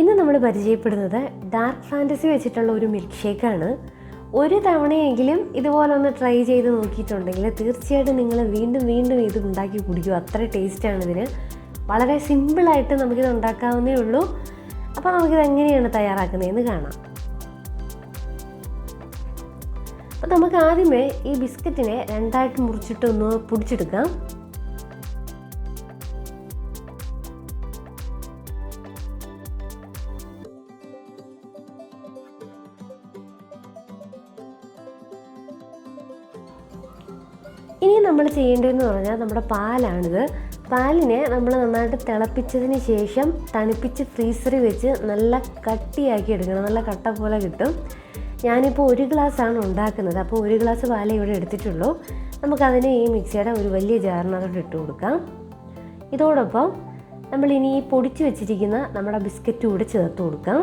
ഇന്ന് നമ്മൾ പരിചയപ്പെടുന്നത് ഡാർക്ക് ഫാന്റസി വെച്ചിട്ടുള്ള ഒരു മിൽക്ക് ഷേക്കാണ് ഒരു തവണയെങ്കിലും ഇതുപോലെ ഒന്ന് ട്രൈ ചെയ്ത് നോക്കിയിട്ടുണ്ടെങ്കിൽ തീർച്ചയായിട്ടും നിങ്ങൾ വീണ്ടും വീണ്ടും ഇത് ഉണ്ടാക്കി കുടിക്കും അത്ര ടേസ്റ്റാണ് ഇതിന്. വളരെ സിമ്പിളായിട്ട് നമുക്കിത് ഉണ്ടാക്കാവുന്നേ ഉള്ളൂ. അപ്പോൾ നമുക്കിത് എങ്ങനെയാണ് തയ്യാറാക്കുന്നതെന്ന് കാണാം. അപ്പോൾ നമുക്ക് ആദ്യമേ ഈ ബിസ്ക്കറ്റിനെ രണ്ടായിട്ട് മുറിച്ചിട്ടൊന്ന് പൊടിച്ചെടുക്കാം. ഇനി നമ്മൾ ചെയ്യേണ്ടതെന്ന് പറഞ്ഞാൽ നമ്മുടെ പാലാണിത്. പാലിനെ നമ്മൾ നന്നായിട്ട് തിളപ്പിച്ചതിന് ശേഷം തണുപ്പിച്ച് ഫ്രീസറിൽ വെച്ച് നല്ല കട്ടിയാക്കി എടുക്കണം. നല്ല കട്ട പോലെ കിട്ടും. ഞാനിപ്പോൾ ഒരു ഗ്ലാസ്സാണ് ഉണ്ടാക്കുന്നത്. അപ്പോൾ ഒരു ഗ്ലാസ് പാലേ ഇവിടെ എടുത്തിട്ടുള്ളൂ. നമുക്കതിനെ ഈ മിക്സിയുടെ ഒരു വലിയ ജാറിനകത്തോട്ട് ഇട്ട് കൊടുക്കാം. ഇതോടൊപ്പം നമ്മൾ ഇനി ഈ പൊടിച്ച് വെച്ചിരിക്കുന്ന നമ്മുടെ ബിസ്ക്കറ്റ് കൂടെ ചേർത്ത് കൊടുക്കാം.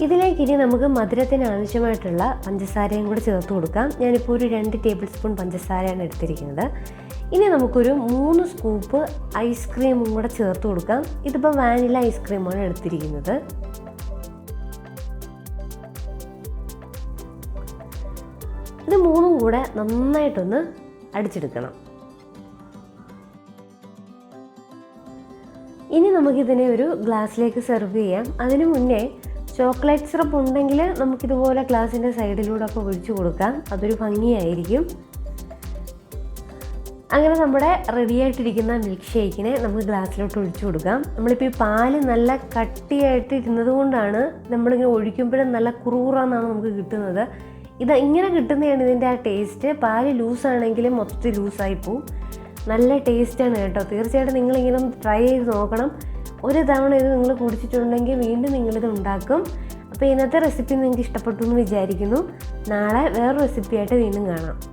ഇതിലേക്ക് ഇനി നമുക്ക് മധുരത്തിന് ആവശ്യമായിട്ടുള്ള പഞ്ചസാരയും കൂടി ചേർത്ത് കൊടുക്കാം. ഞാനിപ്പോൾ ഒരു രണ്ട് ടേബിൾ സ്പൂൺ പഞ്ചസാരയാണ് എടുത്തിരിക്കുന്നത്. ഇനി നമുക്കൊരു മൂന്ന് സ്കൂപ്പ് ഐസ്ക്രീമും കൂടെ ചേർത്ത് കൊടുക്കാം. ഇതിപ്പോൾ വാനില ഐസ്ക്രീമാണ് എടുത്തിരിക്കുന്നത്. ഇത് മൂന്നും കൂടെ നന്നായിട്ടൊന്ന് അടിച്ചെടുക്കണം. ഇനി നമുക്കിതിനെ ഒരു ഗ്ലാസ്സിലേക്ക് സെർവ് ചെയ്യാം. അതിനു മുന്നേ ചോക്ലേറ്റ് സിറപ്പ് ഉണ്ടെങ്കിൽ നമുക്കിതുപോലെ ഗ്ലാസിന്റെ സൈഡിലൂടെ ഒക്കെ ഒഴിച്ചു കൊടുക്കാം. അതൊരു ഭംഗിയായിരിക്കും. അങ്ങനെ നമ്മുടെ റെഡിയായിട്ടിരിക്കുന്ന മിൽക്ക് ഷേക്കിനെ നമുക്ക് ഗ്ലാസ്സിലോട്ട് ഒഴിച്ചു കൊടുക്കാം. നമ്മളിപ്പോൾ ഈ പാൽ നല്ല കട്ടിയായിട്ട് ഇരുന്നത് കൊണ്ടാണ് നമ്മളിങ്ങനെ ഒഴിക്കുമ്പോഴും നല്ല കുറുകുറാന്നാണ് നമുക്ക് കിട്ടുന്നത്. ഇത് ഇങ്ങനെ കിട്ടുന്നതാണ് ഇതിന്റെ ആ ടേസ്റ്റ് പാൽ ലൂസാണെങ്കിലും മൊത്തത്തിൽ ലൂസായി പോവും. നല്ല ടേസ്റ്റാണ് കേട്ടോ. തീർച്ചയായിട്ടും നിങ്ങളിങ്ങനെ ട്രൈ ചെയ്ത് നോക്കണം. ഒരു തവണ ഇത് നിങ്ങൾ കുടിച്ചിട്ടുണ്ടെങ്കിൽ വീണ്ടും നിങ്ങളിത് ഉണ്ടാക്കും. അപ്പോൾ ഇന്നത്തെ റെസിപ്പി നിങ്ങൾക്ക് ഇഷ്ടപ്പെട്ടു എന്ന് വിചാരിക്കുന്നു. നാളെ വേറെ റെസിപ്പിയായിട്ട് വീണ്ടും കാണാം.